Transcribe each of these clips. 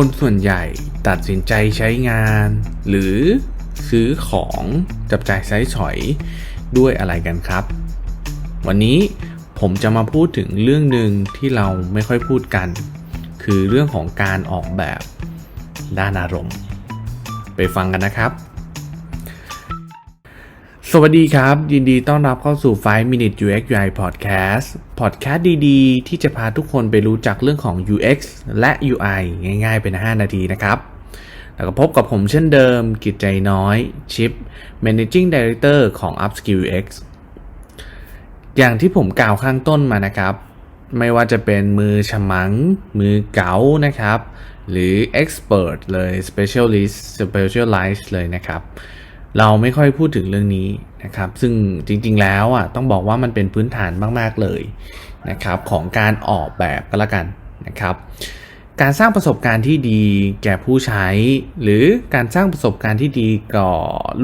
คนส่วนใหญ่ตัดสินใจใช้งาน หรือซื้อของจับจ่ายใช้สอยด้วยอะไรกันครับ วันนี้ผมจะมาพูดถึงเรื่องหนึ่งที่เราไม่ค่อยพูดกัน คือเรื่องของการออกแบบด้านอารมณ์ ไปฟังกันนะครับ สวัสดีครับ ยินดีต้อนรับเข้าสู่ 5 Minute UX UI Podcast Podcast ดีๆ ที่จะพาทุกคนไปรู้จักเรื่องของ UX และ UI ง่ายๆ เป็น 5 นาทีนะครับ แล้วก็พบกับผมเช่นเดิม กิจใจน้อย ชิป Managing Director ของ Upskill UX อย่างที่ผมกล่าวข้างต้นมานะครับ ไม่ว่าจะเป็นมือฉมัง มือเก๋านะครับ หรือ Expert เลย Specialist Specialize เลยนะครับ เราไม่ค่อยพูดถึงเรื่องนี้นะครับ ซึ่งจริงๆแล้วอะต้องบอกว่ามันเป็นพื้นฐานมากๆเลยนะครับของการออกแบบก็แล้วกันนะครับ การสร้างประสบการณ์ที่ดีแก่ผู้ใช้ หรือการสร้างประสบการณ์ที่ดีก่อ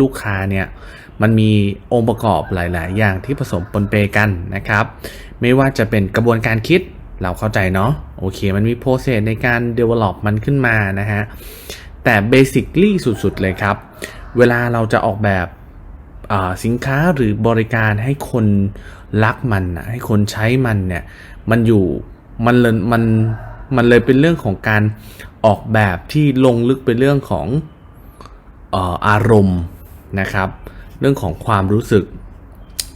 ลูกค้าเนี่ยมันมีองค์ประกอบหลาย ๆ อย่างที่ผสมปนเปกันนะครับ ไม่ว่าจะเป็นกระบวนการคิดเราเข้าใจเนาะโอเค มันมีโปรเซสในการ develop มันขึ้นมานะฮะแต่ basically สุด ๆ เลยครับ เวลาเราจะออกแบบสินค้าหรือบริการให้คนรักมันนะให้คนใช้มันเนี่ยมันอยู่มันเลยมันมันเลยเป็นเรื่องของการออกแบบที่ลงลึกเป็นเรื่องของออารมณ์นะครับ เรื่องของความรู้สึก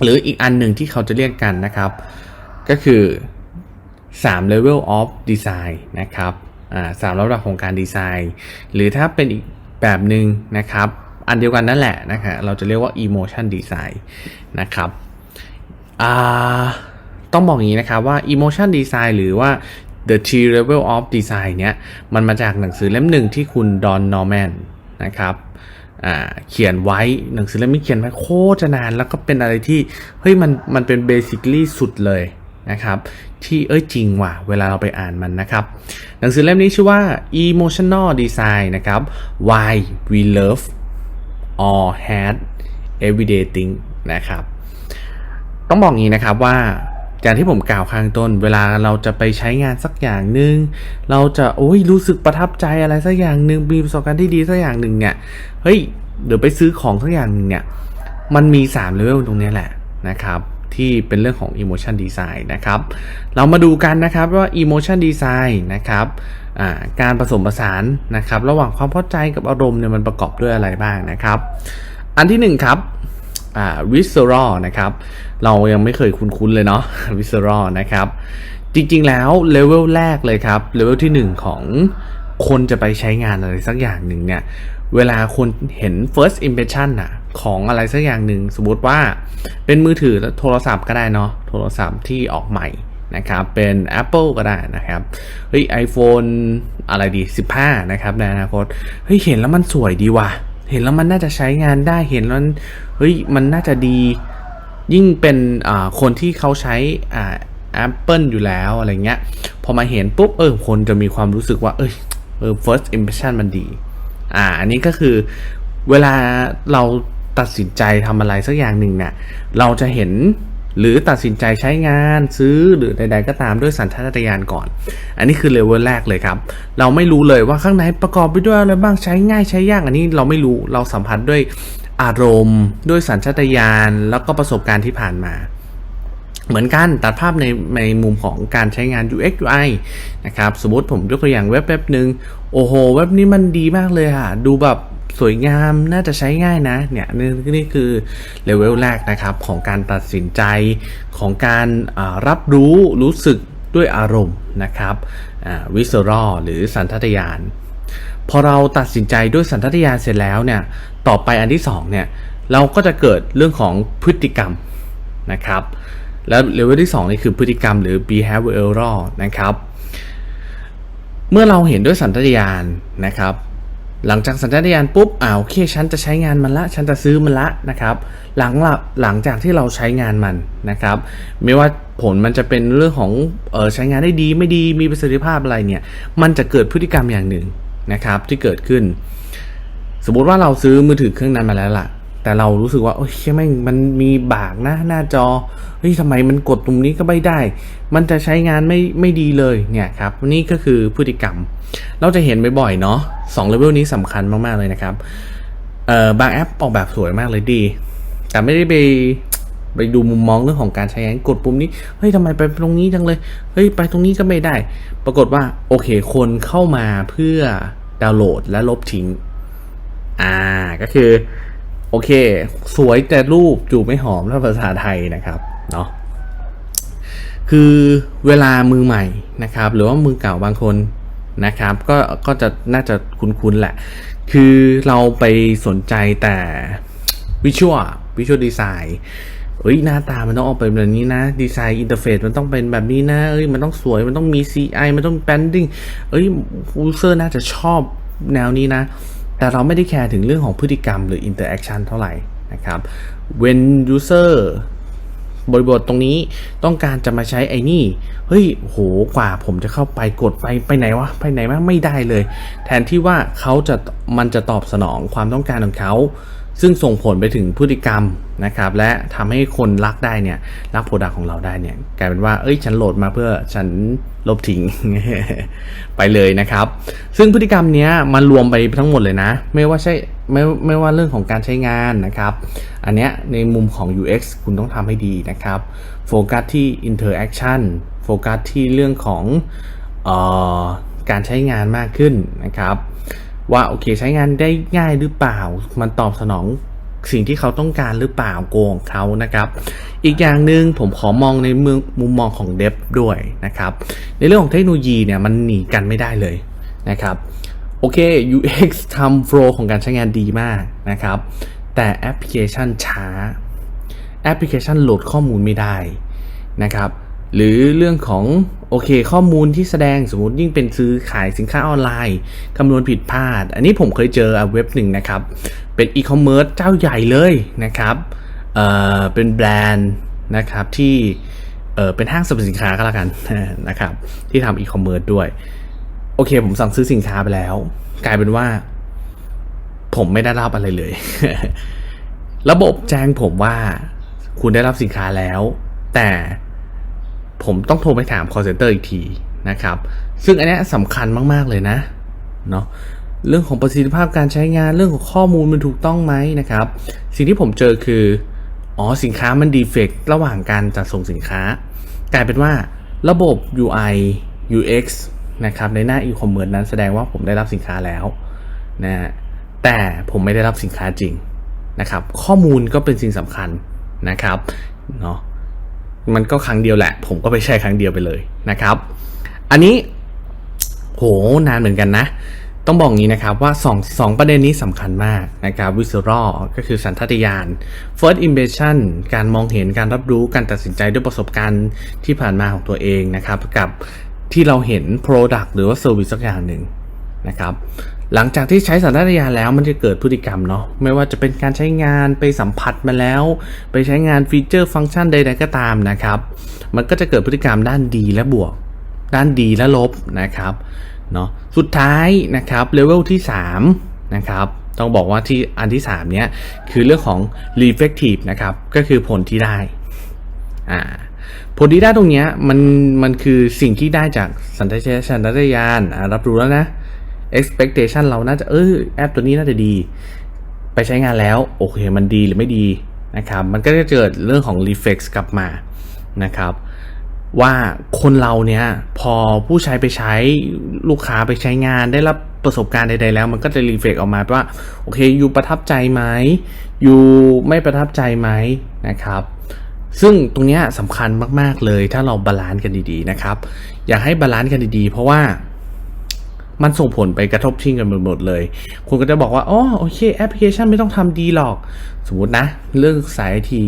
หรืออีกอันหนึ่งที่เขาจะเรียกกันนะครับ ก็คือ3 level of design นะครับสามระดับของการดีไซน์ หรือถ้าเป็นอีกแบบหนึ่งนะครับ อันเดียวกันนั่นแหละนะครับเราจะเรียกว่า emotion design นะครับต้องบอกอย่างนี้นะครับว่า emotion design หรือว่า the three level of design เนี้ยมันมาจากหนังสือเล่มหนึ่งที่คุณดอนนอร์แมนนะครับเขียนไว้หนังสือเล่มนี้เขียนไว้โคตรจะนาน แล้วก็เป็นอะไรที่เฮ้ยมันมันเป็น basically สุดเลยนะครับที่เอ้ยจริงว่ะเวลาเราไปอ่านมันนะครับหนังสือเล่มนี้ชื่อว่า emotional design นะครับ why we love or hate everyday thing นะครับ ต้องบอกงี้นะครับว่าอย่างที่ผมกล่าวข้างต้น เวลาเราจะไปใช้งานสักอย่างหนึ่งเราจะโอ้ยรู้สึกประทับใจอะไรสักอย่างหนึ่งมีประสบการณ์ที่ดีสักอย่างหนึ่งเนี่ยเฮ้ยเดี๋ยวไปซื้อของสักอย่างหนึ่งเนี่ยมันมี3เลเวลตรงนี้แหละนะครับที่เป็นเรื่องของ emotion design นะครับ เรามาดูกันนะครับว่า emotion design นะครับ การผสมผสานนะครับ ระหว่างความพอใจกับอารมณ์เนี่ยมันประกอบด้วยอะไรบ้างนะครับ อันที่1ครับวิสเซอรอนะครับ เรายังไม่เคยคุ้นๆเลยเนาะวิสเซอรอนะครับ จริงๆแล้วเลเวลแรกเลยครับเลเวลที่ 1 ของคนจะไปใช้งานอะไรสักอย่างหนึ่งเนี่ย เวลาคนเห็น first impression อะของอะไรสักอย่างหนึ่งสมมติว่าเป็นมือถือโทรศัพท์ก็ได้เนาะโทรศัพท์ที่ออกใหม่ นะครับ เป็น Apple ก็ได้นะครับ เฮ้ย iPhone อะไรดี 15 นะครับในอนาคต เฮ้ย เห็นแล้วมันสวยดีว่ะ เห็นแล้วมันน่าจะใช้งานได้ เห็นแล้ว เฮ้ย มันน่าจะดี ยิ่งเป็นคนที่เขาใช้อ่า Apple อยู่แล้วอะไรเงี้ย พอมาเห็นปุ๊บ เออ คนจะมีความรู้สึกว่า เอยเออ first impression มันดี อ่า อันนี้ก็คือเวลาเราตัดสินใจทำอะไรสักอย่างหนึ่งเนี่ย เราจะเห็น หรือตัดสินใจใช้งานซื้อหรือใด ๆ ก็ตามด้วยสัญชาตญาณก่อน อันนี้คือเลเวลแรกเลยครับ เราไม่รู้เลยว่าข้างในประกอบไปด้วยอะไรบ้างใช้ง่ายใช้ยากอันนี้เราไม่รู้เราสัมผัสด้วยอารมณ์ ด้วยสัญชาตญาณแล้วก็ประสบการณ์ที่ผ่านมา เหมือนกันตัดภาพในในมุมของการใช้งาน UX UI นะครับสมมติผมยกตัวอย่างเว็บเว็บหนึ่งโอ้โหเว็บนี้มันดีมากเลยค่ะดูแบบ สวยงามน่าจะใช้ง่ายนะเนี่ยนี่นี่คือเลเวลแรกนะครับของการตัดสินใจของการรับรู้รู้สึกด้วยอารมณ์นะครับวิสรอหรือสันทัตยานพอเราตัดสินใจด้วยสันทัตยานเสร็จแล้วเนี่ยต่อไปอันที่2เนี่ยเราก็จะเกิดเรื่องของพฤติกรรมนะครับ แล้วเลเวลที่2นี่คือพฤติกรรมหรือ behavioral นะครับ เมื่อเราเห็นด้วยสันทัตยานนะครับ หลังจากสัญชาตญาณปุ๊บอ่าโอเคฉันจะใช้งานมันละ ฉันจะซื้อมันละนะครับหลังหลังจากที่เราใช้งานมันนะครับ ไม่ว่าผลมันจะเป็นเรื่องของเออใช้งานได้ดีไม่ดีมีประสิทธิภาพอะไรเนี่ย มันจะเกิดพฤติกรรมอย่างหนึ่งนะครับที่เกิดขึ้น สมมติว่าเราซื้อมือถือเครื่องนั้นมาแล้วล่ะ แต่เรารู้สึกว่าโอ้ยแม่งมันมีบากนะหน้าจอเฮ้ยทำไมมันกดตรงนี้ก็ไม่ได้ มันจะใช้งานไม่ไม่ดีเลยเนี่ยครับนี่ก็คือพฤติกรรม เราจะเห็นบ่อยๆเนาะสองเลเวลนี้สำคัญมากๆเลยนะครับเอ่อบางแอปออกแบบสวยมากเลยดี แต่ไม่ได้ไปไปดูมุมมองเรื่องของการใช้งานกดปุ่มนี้เฮ้ยทำไมไปตรงนี้จังเลยเฮ้ยไปตรงนี้ก็ไม่ได้ ปรากฏว่าโอเคคนเข้ามาเพื่อดาวน์โหลดและลบทิ้ง อ่าก็คือ โอเค สวยแต่รูปจูบไม่หอมถ้าภาษาไทยนะครับเนาะคือเวลามือใหม่นะครับ หรือว่ามือเก่าบางคนนะครับ ก็ก็จะน่าจะคุ้นๆแหละ คือเราไปสนใจแต่วิชวลวิชวลดีไซน์เอ้ยหน้าตามันต้องออกเป็นแบบนี้นะดีไซน์อินเทอร์เฟซมันต้องเป็นแบบนี้นะเอ้ยมันต้องสวยมันต้องมี CI มันต้องแบนดิ้งเอ้ยยูเซอร์น่าจะชอบแนวนี้นะ แต่เราไม่ได้แคร์ถึงเรื่องของพฤติกรรมหรืออินเตอร์แอคชั่นเท่าไหร่นะครับ when user บริบทตรงนี้ต้องการจะมาใช้ไอ้นี่ เฮ้ยโหกว่าผมจะเข้าไปกดไปไปไหนวะ ไปไหนมาไม่ได้เลย แทนที่ว่าเขาจะมันจะตอบสนองความต้องการของเขา ซึ่งส่งผลไปถึงพฤติกรรมนะครับ และทำให้คนรักได้เนี่ยรักโปรดักของเราได้เนี่ยกลายเป็นว่า เอ้ยฉันโหลดมาเพื่อฉันลบทิ้งไปเลยนะครับ ซึ่งพฤติกรรมเนี้ยมันรวมไปทั้งหมดเลยนะ ไม่ว่าใช่ไม่ไม่ว่าเรื่องของการใช้งานนะครับ อันเนี้ยในมุมของ UX คุณต้องทำให้ดีนะครับโฟกัสที่ interaction โฟกัสที่เรื่องของออการใช้งานมากขึ้นนะครับ ว่าโอเคใช้งานได้ง่ายหรือเปล่า มันตอบสนองสิ่งที่เขาต้องการหรือเปล่าโกงเขานะครับ อีกอย่างหนึ่งผมขอมองในเมืองมุมมองของเดฟด้วยนะครับ ในเรื่องของเทคโนโลยีเนี่ยมันหนีกันไม่ได้เลยนะครับโอเค UX ทำโฟล์ของการใช้งานดีมากนะครับ แต่แอปพลิเคชันช้า แอปพลิเคชันโหลดข้อมูลไม่ได้นะครับ หรือเรื่องของโอเคข้อมูลที่แสดงสมมติยิ่งเป็นซื้อขายสินค้าออนไลน์คำนวณผิดพลาด อันนี้ผมเคยเจอเว็บหนึ่งนะครับ เป็นอีคอมเมิร์ซเจ้าใหญ่เลยนะครับเอ่อเป็นแบรนด์นะครับที่เออเป็นห้างสรรพสินค้าก็แล้วกันนะครับที่ทำอีคอมเมิร์ซด้วย โอเค ผมสั่งซื้อสินค้าไปแล้ว กลายเป็นว่า ผมไม่ได้รับอะไรเลย ระบบแจ้งผมว่า คุณได้รับสินค้าแล้ว แต่ ผมต้องโทรไปถาม call center อีกทีนะครับ ซึ่งอันนี้สำคัญมากๆเลยนะเนาะเรื่องของประสิทธิภาพการใช้งานเรื่องของข้อมูลมันถูกต้องไหมนะครับ สิ่งที่ผมเจอคืออ๋อสินค้ามันดีเฟกระหว่างการจัดส่งสินค้ากลายเป็นว่าระบบ UI UX นะครับในหน้า e-commerce นั้นแสดงว่าผมได้รับสินค้าแล้วนะฮะแต่ผมไม่ได้รับสินค้าจริงนะครับ ข้อมูลก็เป็นสิ่งสำคัญนะครับเนาะ มันก็ครั้งเดียวแหละ ผมก็ไปใช้ครั้งเดียวไปเลยนะครับ อันนี้โหนานเหมือนกันนะ ต้องบอกงี้นะครับว่า2 2ประเด็นนี้สำคัญมากนะครับ visual ก็คือสันทัตยาน first impression การมองเห็นการรับรู้การตัดสินใจด้วยประสบการณ์ที่ผ่านมาของตัวเองนะครับ กับที่เราเห็น product หรือว่า service สักอย่างหนึ่งนะครับหลังจากที่ใช้สัญชาตญาณแล้วมันจะเกิดพฤติกรรมเนาะไม่ว่าจะเป็นการใช้งานไปสัมผัสมาแล้ว ไปใช้งานฟีเจอร์ฟังก์ชันใดๆก็ตามนะครับ มันก็จะเกิดพฤติกรรมด้านดีและบวก ด้านดีและลบนะครับเนาะสุดท้ายนะครับเลเวลที่3นะครับต้องบอกว่าที่อันที่3เนี้ยคือเรื่องของ reflective นะครับก็คือผลที่ได้อ่าผลที่ได้ตรงเนี้ยมันมันคือสิ่งที่ได้จากสัญชาตสัญาตญาณรับรู้แล้วนะ expectation เราน่าจะเออแอปตัวนี้น่าจะดี ไปใช้งานแล้ว โอเค มันดีหรือไม่ดีนะครับ มันก็จะเกิดเรื่องของ reflex กลับมานะครับ ว่าคนเราเนี่ยพอผู้ใช้ไปใช้ลูกค้าไปใช้งานได้รับประสบการณ์ใดๆแล้ว มันก็จะรีเฟกออกมาว่าโอเคอยู่ประทับใจไหมอยู่ไม่ประทับใจไหมนะครับซึ่งตรงเนี้ยสำคัญมาก ๆ เลยถ้าเราบาลานซ์กันดี ๆ นะครับ อยากให้บาลานซ์กันดี ๆ เพราะว่า มันส่งผลไปกระทบทิ้งกันหมดเลย คุณก็จะบอกว่าอ๋อโอเคแอปพลิเคชันไม่ต้องทำดีหรอก สมมตินะ เรื่องสายที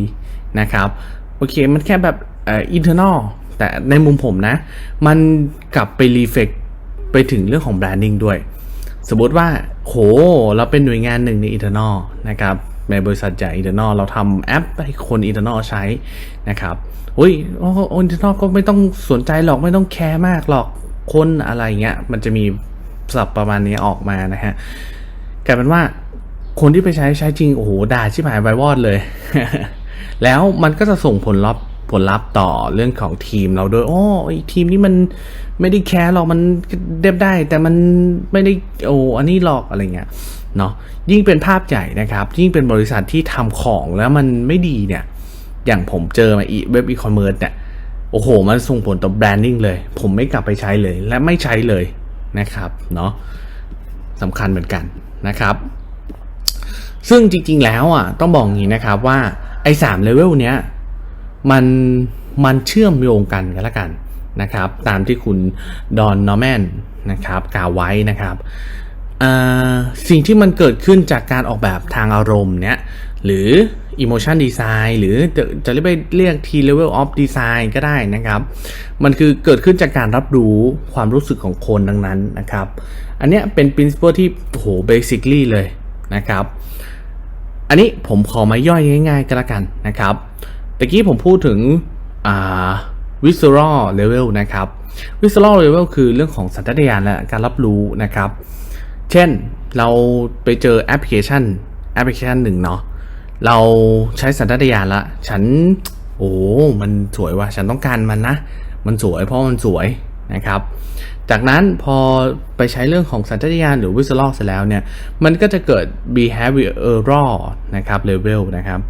นะครับ โอเคมันแค่แบบเอ่อ internal แต่ในมุมผมนะ มันกลับไปรีเฟกไปถึงเรื่องของแบรนดิ้งด้วย สมมติว่าโหเราเป็นหน่วยงานหนึ่งใน internal นะครับในบริษัทใหญ่ internal เราทำแอปให้คน internal ใช้นะครับอุ้ยโอ้ internal ก็ไม่ต้องสนใจหรอกไม่ต้องแคร์มากหรอกคนอะไรเงี้ยมันจะมี ศัพท์ประมาณนี้ออกมานะฮะกลายเป็นว่าคนที่ไปใช้ใช้จริงโอ้โหด่าชิบหายไววอดเลย แล้วมันก็จะส่งผลลัพธ์ผลลัพธ์ต่อเรื่องของทีมเราด้วยโอ้ไอทีมนี้มันไม่ได้แคร์หรอกมันเดบได้ แต่มันไม่ได้โอ้อันนี้หรอกอะไรเงี้ยเนาะยิ่งเป็นภาพใหญ่นะครับ ยิ่งเป็นบริษัทที่ทำของแล้วมันไม่ดีเนี่ย อย่างผมเจอมาอีเว็บอีคอมเมิร์ซเนี่ยโอ้โห มันส่งผลต่อแบรนดิ้งเลย ผมไม่กลับไปใช้เลย และไม่ใช้เลย นะครับเนาะสำคัญเหมือนกันนะครับ ซึ่งจริงๆแล้วอะต้องบอกอย่างนี้นะครับว่าไอ้สามเลเวลเนี้ยมันมันเชื่อมโยงกันกันละกันนะครับ ตามที่คุณดอนนอร์แมนนะครับกล่าวไว้นะครับสิ่งที่มันเกิดขึ้นจากการออกแบบทางอารมณ์เนี้ยหรือ emotion design หรือจะจะเรียกไปเรียก T level of design ก็ได้นะครับ มันคือเกิดขึ้นจากการรับรู้ความรู้สึกของคนดังนั้นนะครับ อันเนี้ยเป็น principle ที่โห basically เลยนะครับ อันนี้ผมขอมาย่อยง่ายๆก็แล้วกันนะครับตะกี้ผมพูดถึง visceral level นะครับ visceral level คือเรื่องของสัญชาตญาณและการรับรู้นะครับ เช่นเราไปเจอแอปพลิเคชันแอปพลิเคชันหนึ่งเนาะ เราใช้สัญชาตญาณละ ฉัน โอ้ มันสวยว่ะ ฉันต้องการมันนะ มันสวยเพราะมันสวยนะครับ จากนั้นพอไปใช้เรื่องของสัญชาตญาณหรือ visual เสร็จแล้วเนี่ย มันก็จะเกิด behavioral นะครับ level นะครับ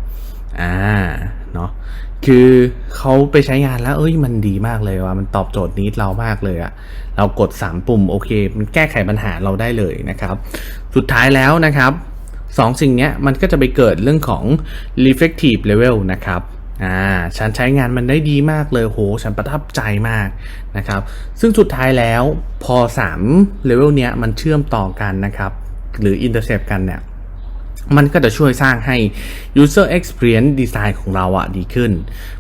อ่า เนาะคือเขาไปใช้งานแล้ว เอ้ย มันดีมากเลยว่ะมันตอบโจทย์นี้เรามากเลยอะเรากด 3 ปุ่ม โอเค มันแก้ไขปัญหาเราได้เลยนะครับ สุดท้ายแล้วนะครับ สองสิ่งนี้มันก็จะไปเกิดเรื่องของ reflective level นะครับอ่าฉันใช้งานมันได้ดีมากเลยโหฉันประทับใจมากนะครับ ซึ่งสุดท้ายแล้วพอ3 level เนี้ยมันเชื่อมต่อกันนะครับ หรือ intercept กันเนี่ยมันก็จะช่วยสร้างให้ user experience design ของเราอะดีขึ้น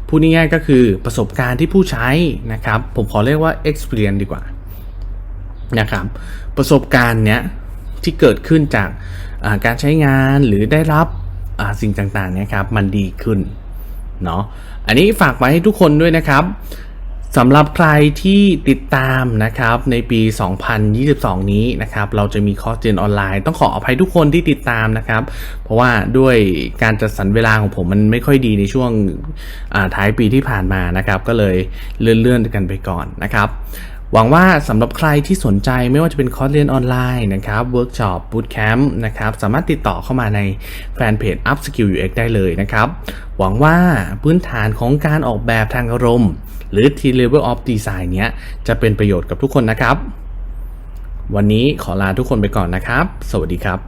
พูดง่ายๆก็คือประสบการณ์ที่ผู้ใช้นะครับ ผมขอเรียกว่า experience ดีกว่านะครับ ประสบการณ์เนี้ยที่เกิดขึ้นจาก การใช้งานหรือได้รับสิ่งต่างๆนี่ยครับมันดีขึ้นเนาะอันนี้ฝากไว้ให้ทุกคนด้วยนะครับสำหรับใครที่ติดตามนะครับในปี 2022 นี้นะครับเราจะมีคอร์สเรียนออนไลน์ ต้องขออภัยทุกคนที่ติดตามนะครับ เพราะว่าด้วยการจัดสรรเวลาของผมมันไม่ค่อยดีในช่วงท้ายปีที่ผ่านมานะครับ ก็เลยเลื่อนๆกันไปก่อนนะครับ หวังว่าสำหรับใครที่สนใจไม่ว่าจะเป็นคอร์สเรียนออนไลน์นะครับเวิร์กช็อปบูตแคมป์นะครับสามารถติดต่อเข้ามาในแฟนเพจ Up Skill UX ได้เลยนะครับ หวังว่าพื้นฐานของการออกแบบทางอารมณ์ หรือ T Level of Design เนี้ยจะเป็นประโยชน์กับทุกคนนะครับ วันนี้ขอลาทุกคนไปก่อนนะครับ สวัสดีครับ